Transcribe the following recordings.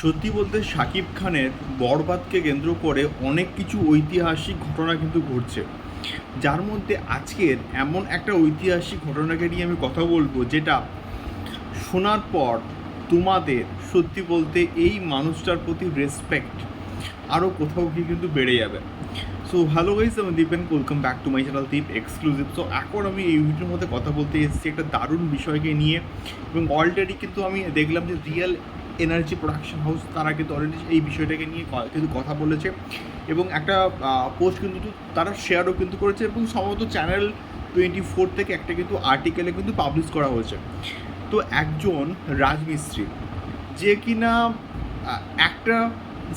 সত্যি বলতে শাকিব খানের বরবাদকে কেন্দ্র করে অনেক কিছু ঐতিহাসিক ঘটনা কিন্তু ঘটছে। যার মধ্যে আজকের এমন একটা ঐতিহাসিক ঘটনাকে নিয়ে আমি কথা বলব, যেটা শোনার পর তোমাদের সত্যি বলতে এই মানুষটার প্রতি রেসপেক্ট আরও কোথাও গিয়ে কিন্তু বেড়ে যাবে। সো হ্যালো গাইস আমি Dipen welcome back to my channel Deep exclusive so এখন আমি এই ভিডিওর মধ্যে কথা বলতে এসেছি একটা দারুণ বিষয়কে নিয়ে এবং অলরেডি কিন্তু আমি দেখলাম যে রিয়েল এনার্জি প্রোডাকশন হাউস তারা কিন্তু অলরেডি এই বিষয়টাকে নিয়ে কিন্তু কথা বলেছে। এবং একটা পোস্ট কিন্তু তারা শেয়ারও কিন্তু করেছে এবং সম্ভবত চ্যানেল টোয়েন্টি ফোর থেকে একটা কিন্তু আর্টিকেলে কিন্তু পাবলিশ করা হয়েছে। তো একজন রাজমিস্ত্রি, যে কিনা একটা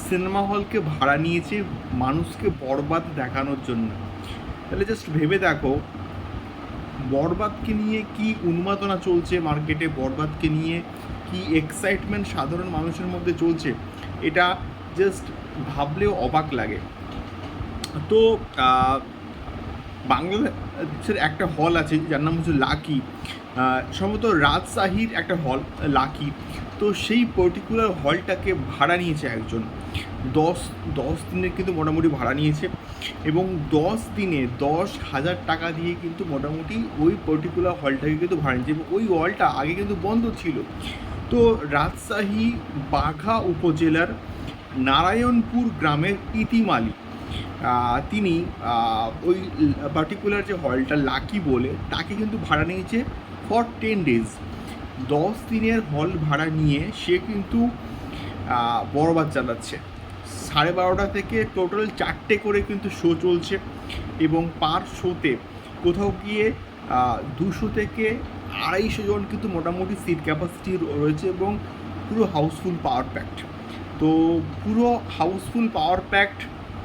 সিনেমা হলকে ভাড়া নিয়েছে মানুষকে বরবাদ দেখানোর জন্য। তাহলে জাস্ট ভেবে দেখো, বরবাদকে নিয়ে কি উন্মাদনা চলছে মার্কেটে বরবাদকে নিয়ে কি এক্সাইটমেন্ট সাধারণ মানুষের মধ্যে চলছে, এটা জাস্ট ভাবলেও অবাক লাগে। তো বাংলাদেশের একটা হল আছে, যার নাম হচ্ছে লাকি সম্ভবত রাজশাহীর একটা হল লাকি তো সেই পার্টিকুলার হলটাকে ভাড়া নিয়েছে একজন। দশ দশ দিনের কিন্তু মোটামুটি ভাড়া নিয়েছে এবং দশ দিনে দশ হাজার টাকা দিয়ে কিন্তু মোটামুটি ওই পার্টিকুলার হলটাকে কিন্তু ভাড়া নিয়েছে এবং ওই হলটা আগে কিন্তু বন্ধ ছিল। তো রাজশাহী বাঘা উপজেলার নারায়ণপুর গ্রামের ইতিমালি। তিনি ওই পার্টিকুলার যে হলটা লাকি বলে, তাকে কিন্তু ভাড়া নিয়েছে ফর টেন ডেজ দশ দিনের হল ভাড়া নিয়ে সে কিন্তু বরবাদ চালাচ্ছে। সাড়ে বারোটা থেকে টোটাল চারটে করে কিন্তু শো চলছে এবং পার শোতে কোথাও গিয়ে দুশো থেকে আড়াইশো জন কিন্তু মোটামুটি সিট ক্যাপাসিটি রয়েছে এবং পুরো হাউসফুল পাওয়ার প্যাক্ট তো পুরো হাউসফুল পাওয়ার প্যাক্ট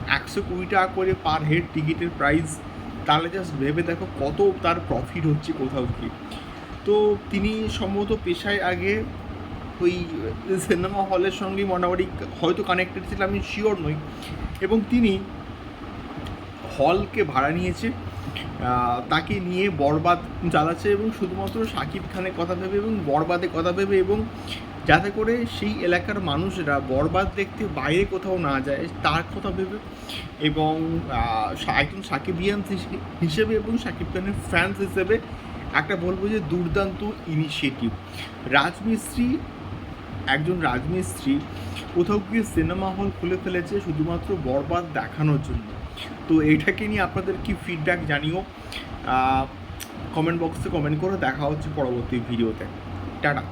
একশো কুড়ি টাকা করে পার হেড টিকিটের প্রাইস তাহলে জাস্ট ভেবে দেখো কত তার প্রফিট হচ্ছে কোথাও কি তো তিনি সম্ভবত পেশায় আগে ওই সিনেমা হলের সঙ্গে মোটামুটি হয়তো কানেক্টেড ছিল আমি শিওর নই। এবং তিনি হলকে ভাড়া নিয়েছে। তাকে নিয়ে বরবাদ চালাচ্ছে এবং শুধুমাত্র শাকিব খানের কথা ভেবে এবং বরবাদে কথা ভেবে এবং যাতে করে সেই এলাকার মানুষরা বরবাদ দেখতে বাইরে কোথাও না যায়, তার কথা ভেবে এবং একজন সাকিবিয়ান হিসেবে এবং শাকিব খানের ফ্যান্স হিসেবে একটা বলব যে দুর্দান্ত ইনিশিয়েটিভ রাজমিস্ত্রি একজন রাজমিস্ত্রি কোথাও গিয়ে সিনেমা হল খুলে ফেলেছে শুধুমাত্র বরবাদ দেখানোর জন্য। তো এইটাকে নিয়ে আপনাদের কি ফিডব্যাক জানিও? কমেন্ট বক্সে কমেন্ট করে দেখা হচ্ছে পরবর্তী ভিডিওতে টাটা।